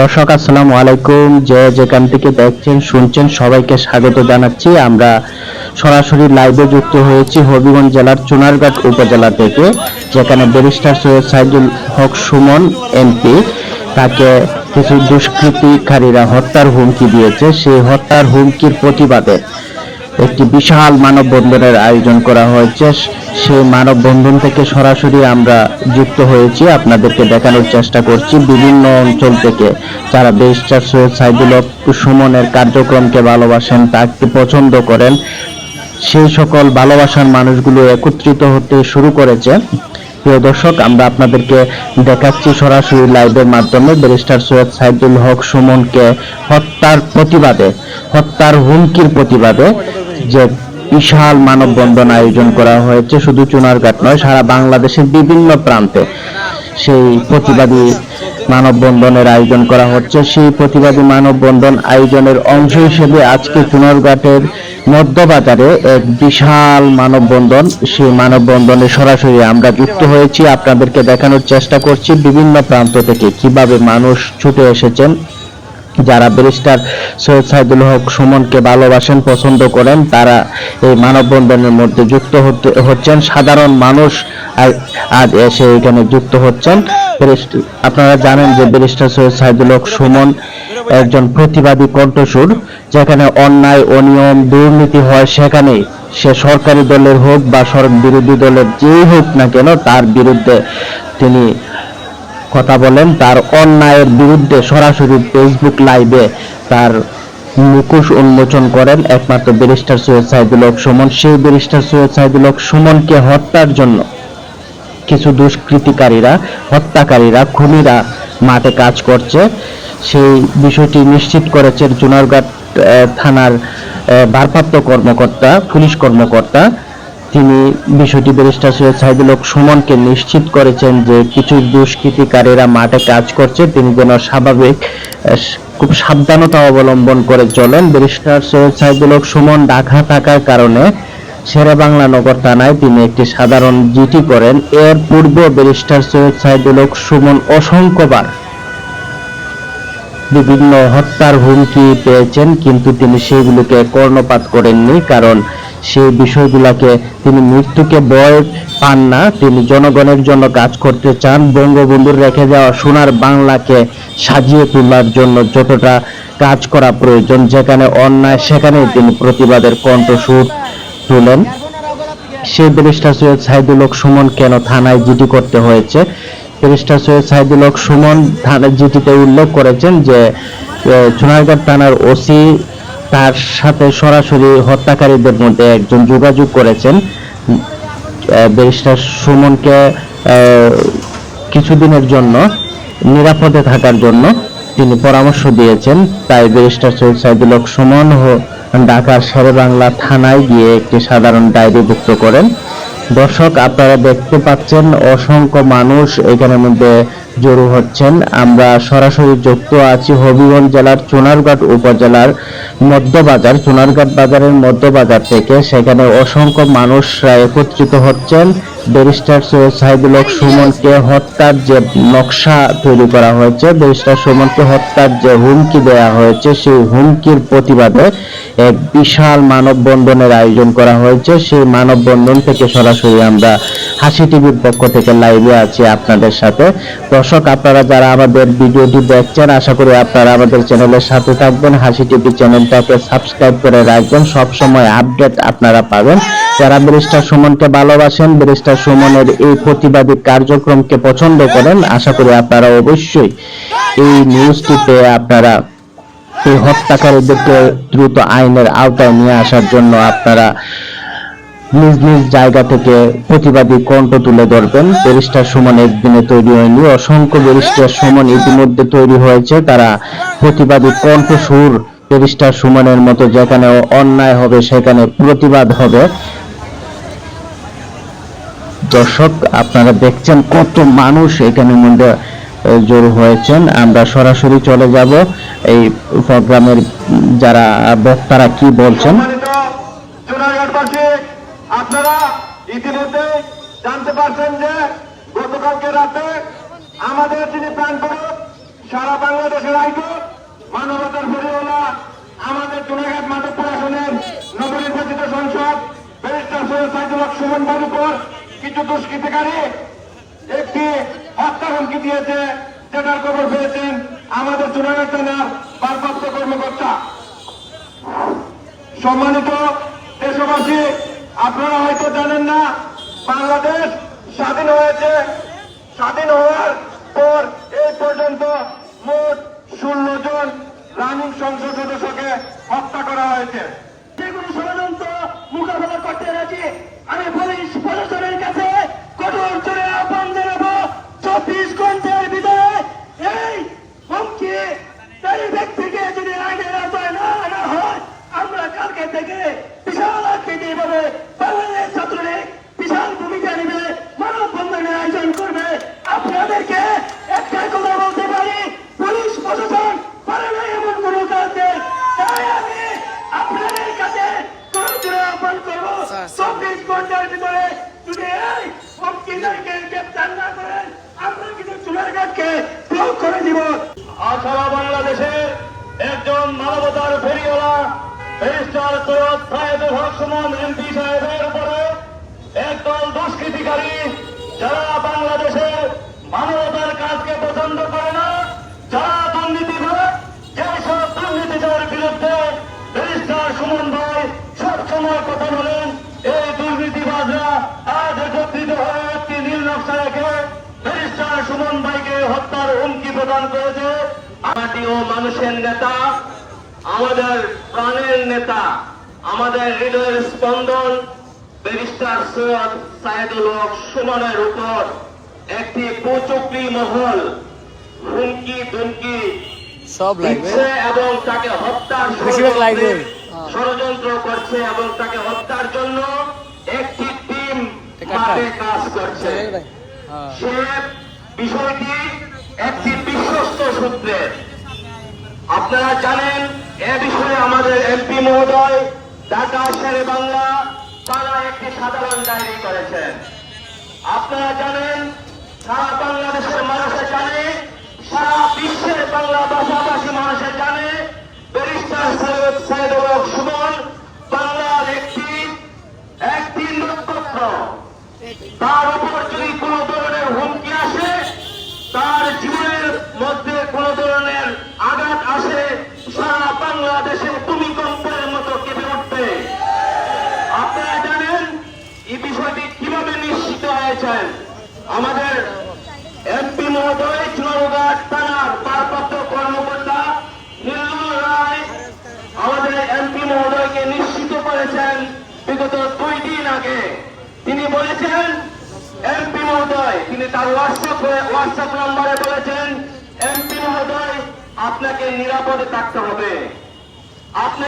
দর্শক, আসসালামু আলাইকুম। যে যেখান থেকে দেখছেন, শুনছেন, সবাইকে স্বাগত জানাচ্ছি। আমরা সরাসরি লাইভে যুক্ত হয়েছি হবিগঞ্জ জেলার চুনারঘাট উপজেলা থেকে, যেখানে ব্যারিস্টার সৈয়দ সাইদুল হক সুমন, এমপি, তাকে কিছু দুষ্কৃতিকারীরা হত্যার হুমকি দিয়েছে। সেই হত্যার হুমকির প্রতিবাদে একটি বিশাল মানববন্ধনের আয়োজন করা হয়েছে। সেই মানববন্ধন থেকে সরাসরি আমরা যুক্ত হয়েছি। আপনাদেরকে দেখানোর চেষ্টা করছি বিভিন্ন অঞ্চল থেকে। যারা ব্যারিস্টার সৈয়দ সাইদুল সুমনের কার্যক্রমকে ভালোবাসেন, তাকে পছন্দ করেন। সেই সকল ভালোবাসার মানুষগুলো একত্রিত হতে শুরু করেছে। প্রিয় দর্শক, আমরা আপনাদেরকে দেখাচ্ছি সরাসরি লাইভের মাধ্যমে ব্যারিস্টার সৈয়দ সাইদুল হক সুমনকে হত্যার প্রতিবাদে, হত্যার হুমকির প্রতিবাদে যে বিশাল মানববন্ধন আয়োজন করা হয়েছে। শুধু চুনারঘাট নয়, সারা বাংলাদেশের বিভিন্ন প্রান্তে সেই প্রতিবাদী মানববন্ধনের আয়োজন করা হচ্ছে। সেই প্রতিবাদী মানববন্ধন আয়োজনের অংশ হিসেবে আজকে চুনারঘাটের মধ্যবাজারে এক বিশাল মানববন্ধন, সেই মানববন্ধনে সরাসরি আমরা যুক্ত হয়েছি। আপনাদেরকে দেখানোর চেষ্টা করছি বিভিন্ন প্রান্ত থেকে কীভাবে মানুষ ছুটে এসেছেন। যারা ব্যারিস্টার সৈয়দ সাইদুল হক সুমনকে ভালোবাসেন, পছন্দ করেন, তারা এই মানববন্ধনের মধ্যে যুক্ত হচ্ছেন। সাধারণ মানুষ আজ এসে এখানে যুক্ত হচ্ছেন। আপনারা জানেন যে ব্যারিস্টার সৈয়দ সাইদুল হক সুমন একজন প্রতিবাদী কণ্ঠস্বর, যেখানে অন্যায় অনিয়ম দুর্নীতি হয় সেখানে সে সরকারি দলের হোক বা সরকার বিরোধী দলের যেই হোক না কেন, তার বিরুদ্ধে তিনি কথা বলেন তার অন্যায়ের বিরুদ্ধে সরাসরি ফেসবুক লাইভে তার মুখোশ উন্মোচন করেন একমাত্র ব্যারিস্টার সৈয়দ সাইদুল হক সুমন। সেই ব্যারিস্টার সৈয়দ সাইদুল হক সুমনকে হত্যার জন্য কিছু দুষ্কৃতিকারীরা হত্যাকারীরা খুনিরা মাঠে কাজ করছে। সেই বিষয়টি নিশ্চিত করেছেন চুনারঘাট আহ, থানার ভারপ্রাপ্ত কর্মকর্তা পুলিশ কর্মকর্তা তিনি বিষয়টি ব্যারিস্টার সৈয়দ সাইদুল হক সুমনকে নিশ্চিত করেছেন যে কিছু দুষ্কৃতিকারীরা মাঠে কাজ করছে। তিনি যেন স্বাভাবিক খুব সাবধানতা অবলম্বন করে চলেন। ব্যারিস্টার সৈয়দ সাইদুল হক সুমন ঢাকা থাকার কারণে শেরে বাংলা নগর থানায় তিনি একটি সাধারণ জিটি করেন। এর পূর্বে ব্যারিস্টার সৈয়দ সাইদুল হক সুমন অসংখ্যবার বিভিন্ন হত্যার হুমকি পেয়েছেন, কিন্তু তিনি সেগুলোকে কর্ণপাত করেননি, কারণ সেই বিষয়গুলোকে তিনি মৃত্যুকে ভয় পান না তিনি জনগণের জন্য কাজ করতে চান। বঙ্গবন্ধুর রেখে যাওয়া সোনার বাংলাকে সাজিয়ে তোলার জন্য যতটা কাজ করা প্রয়োজন যেখানে অন্যায় সেখানে তিনি প্রতিবাদের কণ্ঠস্বর তুলেন। সেই ব্যারিস্টার সৈয়দ সাইদুল হক সুমন কেন থানায় জিডি করতে হয়েছে? ব্যারিস্টার সৈয়দ সাইদুল হক সুমন থানায় জিডিতে উল্লেখ করেছেন যে এ, সোনারঘাট থানার ওসি তার সাথে সরাসরি হত্যাকারীদের মধ্যে একজন যোগাযোগ করেছেন। ব্যারিস্টার সুমনকে কিছুদিনের জন্য, নিরাপদে থাকার জন্য তিনি পরামর্শ দিয়েছেন। তাই ব্যারিস্টার সৈয়দ সাইদুল হক সুমন ঢাকার শেরেবাংলা থানায় গিয়ে একটি সাধারণ ডায়েরিভুক্ত করেন। দর্শক, আপনারা দেখতে পাচ্ছেন, অসংখ্য মানুষ এখানের মধ্যে জড়ো হচ্ছেন। আমরা সরাসরি যুক্ত আছি হবিগঞ্জ জেলার চুনারঘাট উপজেলার মধ্যবাজার। চুনারঘাট বাজারের মধ্যবাজার থেকে সেখানে অসংখ্য মানুষরা একত্রিত হচ্ছেন। ব্যারিস্টার সৈয়দ সাইদুল হক সুমনকে হত্যার যে নকশা তৈরি করা হয়েছে, ব্যারিস্টার সুমনকে হত্যার যে হুমকি দেওয়া হয়েছে, সেই হুমকির প্রতিবাদে এক বিশাল মানববন্ধনের আয়োজন করা হয়েছে। সেই মানববন্ধন থেকে সরাসরি আমরা হাসি টিভির পক্ষ থেকে লাইভে আছি আপনাদের সাথে। দর্শক, আপনারা যারা আমাদের ভিডিওটি দেখছেন, আশা করি আপনারা আমাদের চ্যানেলের সাথে থাকবেন। হাসি টিভি চ্যানেলটাকে সাবস্ক্রাইব করে রাখবেন। সব সময় আপডেট আপনারা পাবেন। যারা ব্যারিস্টার সুমনকে ভালোবাসেন, ব্যারিস্টার সুমনের এই প্রতিবাদী কার্যক্রমকে পছন্দ করেন, আশা করি আপনারা অবশ্যই এই নিউজটি পেয়ে আপনারা এই হত্যাকারীদেরকে দ্রুত আইনের আওতায় নিয়ে আসার জন্য আপনারা নিজ নিজ জায়গা থেকে প্রতিবাদী কণ্ঠ তুলে ধরবেন। ব্যারিস্টার সুমন একদিনে তৈরি হয়নি। অসংখ্য ব্যারিস্টার সুমন ইতিমধ্যে তৈরি হয়েছে। তারা প্রতিবাদী কণ্ঠ সুর ব্যারিস্টার সুমনের মতো যেখানে অন্যায় হবে, সেখানে প্রতিবাদ হবে। দর্শক, আপনারা দেখছেন কত মানুষ এখানে মধ্যে জড়ো হয়েছেন। আমরা সরাসরি চলে যাব। এই প্রোগ্রামের যারা বক্তারা কি বলছেন? আপনারা ইতিমধ্যে জানতে পারছেন যে গতকালকে রাতে আমাদের যিনি প্রাণ সারা বাংলাদেশের আইকো মানবতার ফেরিওয়ালা আমাদের চুনাঘাট মাদক প্রশাসনের নবনির্বাচিত সংসদ, ব্যারিস্টার সৈয়দ সাইদুল হক সুমন ভাইয়ের উপর কিছু দুষ্কৃতিকারী একটি হত্যা হুমকি দিয়েছে, যেটার খবর পেয়েছেন আমাদের চুনাঘাট থানার ভারপ্রাপ্ত কর্মকর্তা। সম্মানিত দেশবাসী আপনারা হয়তো জানেন না, বাংলাদেশ স্বাধীন হয়েছে। স্বাধীন হওয়ার পর এই পর্যন্ত মোট ষোলো জন রানিং সংসদ সদস্যকে হত্যা করা হয়েছে। যেগুলো ষড়যন্ত্র মোকাবেলা করতে রাজি, আমি পুলিশ প্রশাসনের কাছে কঠোর জোরে আহ্বান জানাব। চব্বিশ ঘণ্টার ভিতরে এই হুমকি এই ব্যক্তিকে যদি আইনের আওতায় না আনা হয় আমরা কালকে থেকে বিশাল আকৃতি ভাবে বাংলাদেশ ছাত্রলীগ বিশাল ভূমিকা নেবে মানব বন্ধনের আয়োজন করবে আপনাদেরকে একটা কথা বলতে পারি পুলিশ প্রশাসন পারে না এমন কোনো কাজ। তাই আমি আপনাদের কাছে আহ্বান করব চব্বিশ ঘণ্টার ভিতরে যদি এই হুমকিদারকে গ্রেপ্তার না করেন আমরা কিন্তু চুলার ব্লক করে দিব। সারা বাংলাদেশের একজন মানবতার ফেরিওয়ালা ব্যারিস্টার সৈয়দ সাহেদুল হক সুমন এমপি সাহেবের উপরে একদল দুষ্কৃতিকারী যারা বাংলাদেশের মানবতার কাজকে পছন্দ করে না। যারা দুর্নীতি করে যেসব দুর্নীতিদের বিরুদ্ধে ব্যারিস্টার সুমন ভাই সবসময় কথা বলেন, এই দুর্নীতিবাজরা আজ একত্রিত হয়ে একটি নীল নকশা রেখে ব্যারিস্টার সুমন ভাইকে হত্যার হুমকি প্রদান করেছে। ও মানুষের নেতা, আমাদের প্রাণের নেতা, আমাদের হৃদয়ের স্পন্দন ব্যারিস্টার সৈয়দ সাইদুল হক সুমনের উপর। একটি কুচক্রি মহল হুমকি দুমকি সব লাগবে এবং তাকে হত্যার লাগবে। ষড়যন্ত্র করছে এবং তাকে হত্যার জন্য একটি টিম মাঠে কাজ করছে। হ্যাঁ। সে বিষয়টি একটি বিশ্বস্ত সূত্রের আপনারা জানেন এ বিষয়ে আমাদের এমপি মহোদয় ঢাকা শেরে বাংলা তারা একটি সাধারণ ডায়েরি করেছেন। আপনারা জানেন সারা বাংলাদেশের মানুষের জানে সারা বিশ্বের বাংলা ভাষাভাষী মানুষে জানে ব্যারিস্টার সৈয়দ সাইদুল সুমন, বাংলার একটি একটি নক্ষত্র। তার উপর যদি কোন ধরনের হুমকি আসে, তার জীবনের মধ্যে কোন ধরনের আঘাত আসে, সারা বাংলাদেশে ভূমিকম্পের মতো কেঁপে উঠবে। আপনারা জানেন এই বিষয়টি কীভাবে নিশ্চিত হয়েছেন আমাদের মহোদয় দুই দিন আগে। তিনি বলেছেন, এমপি মহোদয়, তিনি তার হোয়াটসঅ্যাপ হোয়াটসঅ্যাপ নম্বরে বলেছেন, এমপি মহোদয়, আপনাকে নিরাপদে থাকতে হবে। আপনি